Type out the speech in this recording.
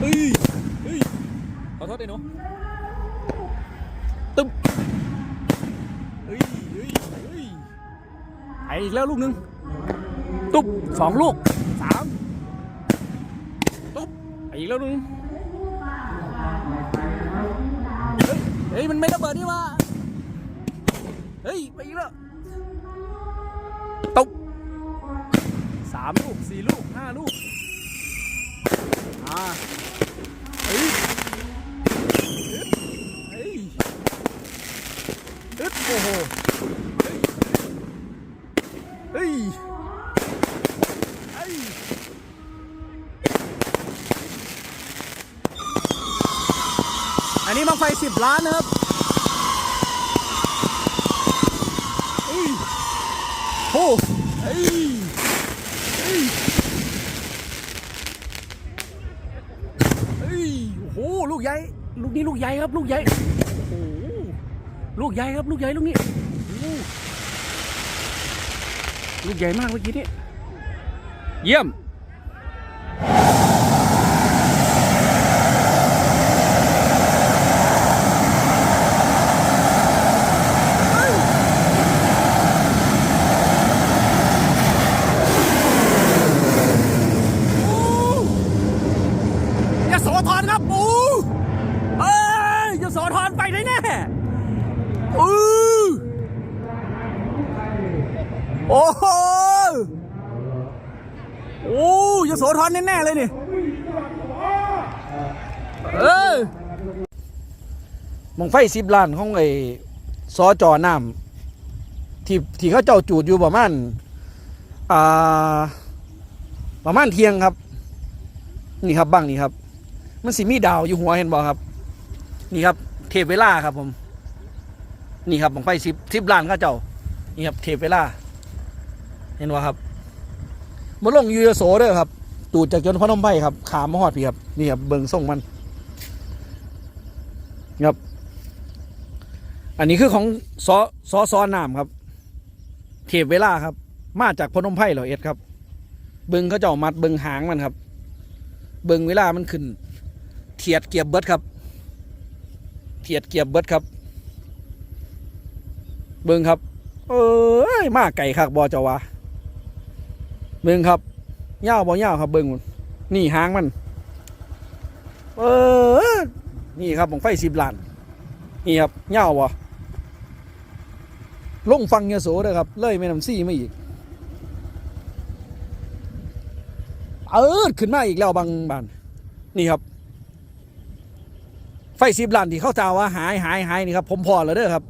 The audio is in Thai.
เฮ้ยเฮ้ยขอโทษด้วยหนูตึ๊บเฮ้ยเฮ้ยเฮ้ยไออีกแล้วลูกหนึ่งตุ๊บสองลูกสามตุ๊บไออีกแล้วลูกหนึงเฮ้ยมันไม่ระเบิดนี่ว่าเฮ้ยไปอีกแล้วตุ๊บสามลูกสี่ลูกห้าลูก มาเฮ้ยเฮ้ยเฮ้ยโอ้โหเฮ้ยเฮ้ยอันนี้มาไฟสิบล้านนะครับเฮ้ยโอ้เฮ้ย เฮ้ย เฮ้ย โอ้โหลูกใหญ่ลูกนี้ลูกใหญ่ครับ ลูกใหญ่โอ้ลูกใหญ่ครับ ลูกใหญ่ลูกนี้ลูกใหญ่มากเมื่อกี้นี้เยี่ยม ยโส ธรครับปูเอ้ยยโสธรไปได้แน่อือโอ้โหโอ้ยโสธรแน่ๆเลยนี่เออมองไฟสิบล้านของไอ้สอจอน้ำที่ที่เขาเจ้าจูดอยู่ประมาณอ่าประมาณเที่ยงครับ นี่ครับบ้างนี่ครับ มันสิมีดาวอยู่หัวเห็นบ่ครับ นี่ครับ เทปเวลาครับผม นี่ครับบังไฟสิบสิบล้านข้าเจ้า นี่ครับ เทปเวลา เห็นบ่ครับมาลงยูเอโซเด้อครับ ตูดจากจนพนมไพรครับ ขามมาหอดพี่ครับ นี่ครับเบิงส่งมันครับ อันนี้คือของซอซอซอน้ำครับ เทปเวลาครับ มาจากพนมไพรเหรอเอ็ดครับ เบิงเขาเจ้ามัดเบิงหางมันครับ เบิงเวลามันขึ้น เทียดเกียบเบิดครับเทียดเกียบเบิดครับ เบิ่งครับ เอ้ยมาไก่คักบอจาวะเบิ่งครับเย่าวบ่ยาครับ เบิ่งนี่หางมัน เออ นี่ครับผมไฟสิบล้าน นี่ครับยาวบ่ลงฟังเยโสเด้อครับ เลยแม่น้ำซี่มาอีก เออขึ้นมาอีกแล้วบางบานนี่ครับ ไฟสิบล้านที่เขาตาว่าหายหายหายนี่ครับผมพอแล้วเด้อครับ